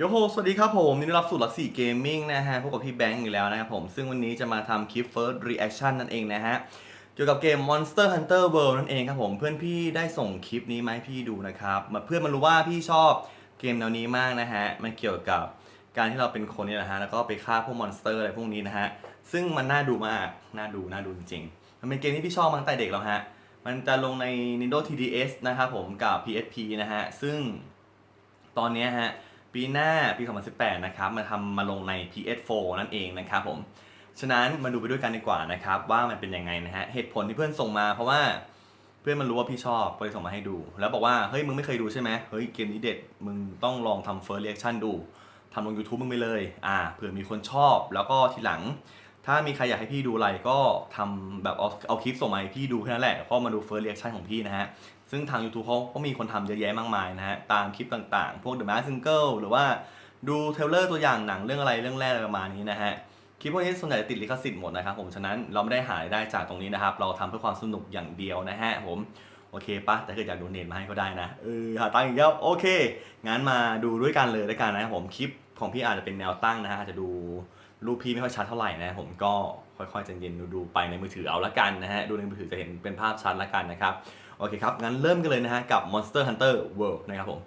โยโฮสวัสดีครับผมนี่รับสู่ลักสี่เกมมิ่งนะฮะพบกับพี่แบงค์อีกแล้วนะครับผม ซึ่งวันนี้จะมาทำคลิป First Reaction นั่นเองนะฮะ เกี่ยวกับเกม Monster Hunter World นั่นเองครับผม เพื่อนพี่ได้ส่งคลิปนี้มาให้พี่ดูนะครับมาเพื่อนมันรู้ว่าพี่ชอบเกมแนวนี้มากนะฮะ มันเกี่ยวกับการที่เราเป็นคนนี่แหละฮะ แล้วก็ไปฆ่าพวกมอนสเตอร์อะไรพวกนี้นะฮะ ซึ่งมันน่าดูมาก น่าดู น่าดูจริงๆ มันเป็นเกมที่พี่ชอบมาตั้งแต่เด็กแล้วฮะ มันจะลงใน Nintendo 3DS นะครับผมกับ PSP นะฮะ ซึ่งตอนนี้ฮะ ปีหน้าปี 2018 นะครับมาทำมาลงใน PS4 นั่นเองนะครับผม ฉะนั้นมาดูไปด้วยกันดีกว่านะครับว่ามันเป็นยังไงนะฮะ เหตุผลที่เพื่อนส่งมาเพราะว่าเพื่อนมันรู้ว่าพี่ชอบก็เลยส่งมาให้ดู แล้วบอกว่า เฮ้ย มึงไม่เคยดูใช่ไหมเฮ้ย เกมนี้เด็ด มึงต้องลองทำ first reaction ดูทำลง YouTube มึงไปเลย อ่าเผื่อมีคนชอบแล้วก็ทีหลัง ถ้ามีใครอยากให้พี่ดูอะไรก็ทำแบบเอาเอาคลิปส่งมาให้พี่ดูแค่นั้นแหละแล้วก็มาดู first reaction ของพี่นะฮะ ซึ่งทาง YouTube เขาก็มีคนทำเยอะแยะมากมายนะฮะ ตามคลิปต่างๆ พวก The Mask Singer หรือว่าดูเทเลอร์ตัวอย่างหนังเรื่องอะไรเรื่องแรกอะไรประมาณนี้นะฮะคลิปพวกนี้ส่วนใหญ่จะติดลิขสิทธิ์หมดนะครับผมฉะนั้นเราไม่ได้หารายได้จากตรงนี้นะครับ เราทำเพื่อความสนุกอย่างเดียวนะฮะผมโอเคปะแต่ถ้าเกิดอยากโดเนทมาให้ก็ได้นะเออหาตังค์อีกแล้วโอเคงั้นมาดูด้วยกันเลยด้วยกันนะครับผมคลิปของพี่อาจจะเป็นแนวตั้งนะฮะอาจจะดู รูปพี่ไม่ค่อยชัดเท่าไหร่นะผมก็ค่อยๆใจเย็นดูๆไปในมือถือเอาละกันนะฮะดูในมือถือจะเห็นเป็นภาพชัดละกันนะครับโอเคครับงั้นเริ่มกันเลยนะฮะกับ Monster Hunter World นะครับผม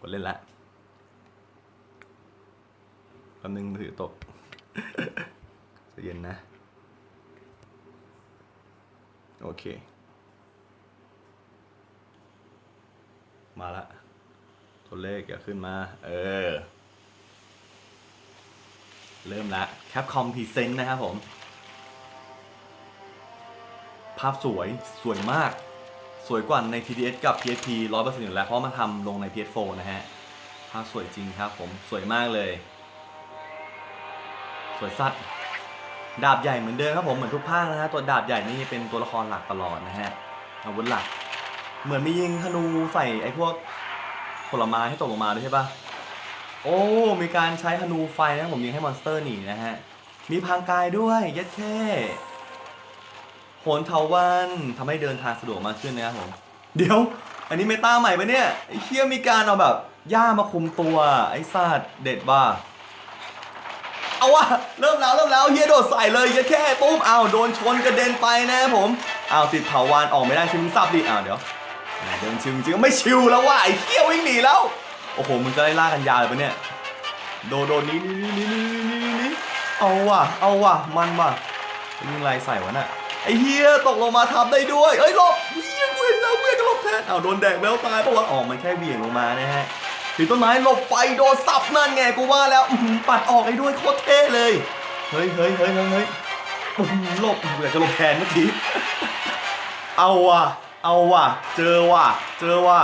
กดเล่นละแป๊บนึงมือถือตกใจเย็นนะ โอเค มาละตัวเลขอย่าขึ้นมา เออ เริ่มละ Capcom Present นะครับผม ภาพสวยสวยมาก สวยกว่าใน TDS กับ PSP 100%อยู่แล้วเพราะมาทำลงใน PS4 นะฮะ ภาพสวยจริงครับผม สวยมากเลย สวยสัตว์ดาบใหญ่เหมือนเดิมครับผมเหมือนทุกภาคนะฮะตัวดาบใหญ่นี่เป็นตัวละครหลักตลอดนะฮะอาวุธหลัก เหมือนมียิงธนูใส่ไอ้พวกผลไม้ให้ตกลงมาด้วยใช่ปะ โอ้ มีการใช้ธนูไฟนะผมยิงให้มอนสเตอร์หนีนะฮะ มีพรางกายด้วยเย็ดแค่โหนเถาวันทำให้เดินทางสะดวกมากขึ้นนะครับผม เดี๋ยว อันนี้เมตาใหม่ปะเนี่ยไอ้เคียมีการเอาแบบหญ้ามาคุมตัวไอ้สัตว์เด็ดบ้าเอาวะเริ่มแล้วเริ่มแล้วเฮียโดดใส่เลยแค่ปุ๊บเอาวโดนชนกระเด็นไปนะผมเอาวติดเถาวานออกไม่ได้ชิมซับดิอ้าวเดี๋ยวเดินชิวจริงไม่ชิวแล้วว่ะไอ้เฮียวิ่งหนีแล้ว โอ้โหมึงจะไล่ล่ากันยาวเลยปะเนี่ยโดนโดนนี้นี่นี่นี่นี่นี่นี่เอาว่ะเอาว่ะมันว่ะยิงไรใส่วะน่ะไอ้เฮียตกลงมาทับได้ด้วยเอ้ยหลบเฮียกูเห็นแล้วเวียก็หลบแทนเอาโดนแดกแล้วตายเพราะว่าอ๋อมันแค่เหวี่ยงลงมานะฮะถือต้นไม้หลบไฟโดนสับนั่นไงกูว่าแล้วอื้อหือปัดออกไอ้ด้วยโคตรเท่เลยเฮ้ยเฮ้ยเฮ้ยเฮ้ยเฮ้ยอื้อหือหลบเบื่อจะหลบแทนเมื่อกี้เอาว่ะเอาว่ะ เจอว่ะ เจอว่ะ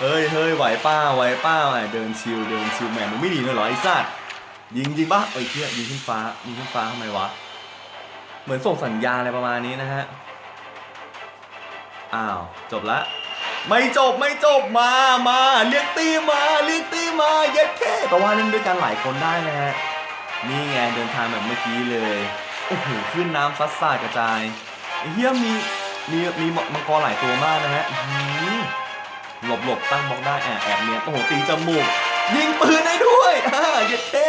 เฮ้ยเฮ้ยไหวป้าไหวป้าไหวเดินชิวเดินชิวแหมมึงไม่หนีเลยเหรอไอ้สัตว์ยิงยิงปะเอ้เชี่ยยิงขึ้นฟ้ายิงขึ้นฟ้าทำไมวะ เหมือนส่งสัญญาณอะไรประมาณนี้นะฮะ อ้าว จบละ ไม่จบไม่จบมามาเรียกตีมาเรียกตีมาเย็ดแค่แต่ว่าเล่นด้วยกันหลายคนได้นะฮะ นี่ไงเดินทางแบบเมื่อกี้เลยโอ้โหขึ้นน้ำซัดสาดกระจายไอ้เฮียมีมีมีมังกรหลายตัวมากนะฮะฮือ หลบหลบตั้งบล็อกได้แอบแอบเนียนโอ้โหตีจมูก ยิงปืนได้ด้วยอ่าเย็ดแค่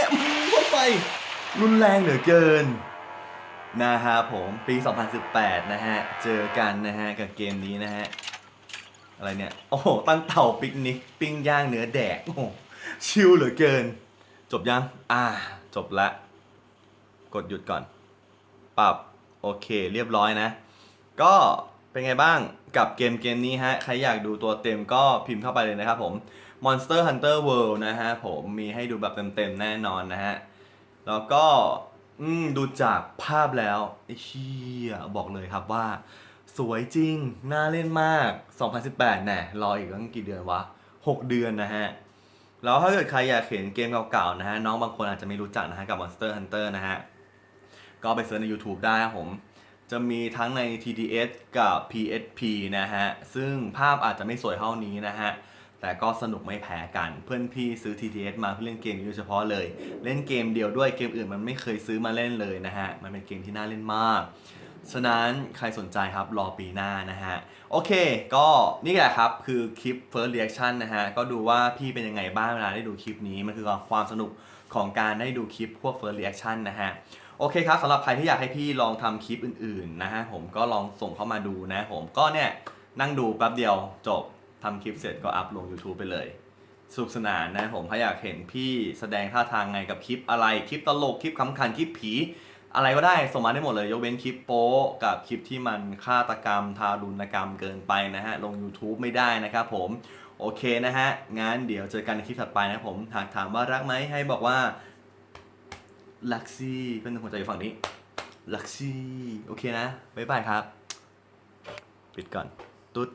เข้าไป รุนแรงเหลือเกินนะฮะผมปี 2018 นะฮะ เจอกันนะฮะ กับเกมนี้นะฮะ อะไรเนี่ย โอ้โห ตั้งเต่าปิกนิก ปิ้งย่างเนื้อแดก โอ้โหชิลเหลือเกิน จบยัง อ่า จบละ กดหยุดก่อน ปรับ โอเค เรียบร้อยนะ ก็เป็นไงบ้าง กับเกมเกมนี้ฮะ ใครอยากดูตัวเต็มก็พิมพ์เข้าไปเลยนะครับผม Monster Hunter World นะฮะผมมีให้ดูแบบเต็มๆแน่นอนนะฮะ แล้วก็อืมดูจากภาพแล้วไอ้เชี่ยบอกเลยครับว่า สวยจริง น่าเล่นมาก 2018แน่รออีกตั้งกี่เดือนวะ 6 เดือนนะฮะ แล้วถ้าเกิดใครอยากเห็นเกมเก่าๆนะฮะ น้องบางคนอาจจะไม่รู้จักนะฮะกับ Monster Hunter นะฮะ ก็ไปเสิร์ชใน YouTube ได้ครับผม จะมีทั้งใน TDS กับ PSP นะฮะ ซึ่งภาพอาจจะไม่สวยเท่านี้นะฮะ แต่ก็สนุกไม่แพ้กัน เพื่อนพี่ซื้อ TTS มาเพื่อเล่นเกมนี้โดยเฉพาะเลย เล่นเกมเดียวด้วย เกมอื่นมันไม่เคยซื้อมาเล่นเลยนะฮะ มันเป็นเกมที่น่าเล่นมาก ฉะนั้นใครสนใจครับรอปีหน้านะฮะ โอเค ก็นี่แหละครับคือคลิป first reaction นะฮะ ก็ดูว่าพี่เป็นยังไงบ้างเวลาได้ดูคลิปนี้ มันคือความสนุกของการได้ดูคลิปพวก first reaction นะฮะ โอเคครับสำหรับใครที่อยากให้พี่ลองทำคลิปอื่นๆนะฮะผมก็ลองส่งเข้ามาดูนะผมก็เนี่ยนั่งดูแป๊บเดียวจบทำคลิปเสร็จก็อัพลง YouTube ไปเลยสนุกสนานนะผมถ้าอยากเห็นพี่แสดงท่าทางไงกับคลิปอะไรคลิปตลกคลิปขำขันคลิปผี อะไรก็ได้ส่งมาได้หมดเลยยกเว้นคลิปโป๊กับคลิปที่มันฆาตกรรม ทารุณกรรมเกินไปนะฮะลง YouTube ไม่ได้นะครับผมโอเคนะฮะงั้นเดี๋ยวเจอกันในคลิปถัดไปนะผมหากถามว่ารักไหมให้บอกว่า ลักซี่เป็นหัวใจอยู่ฝั่งนี้ ลักซี่ โอเคนะ บ๊ายบายครับ ปิดก่อน ตุ๊ด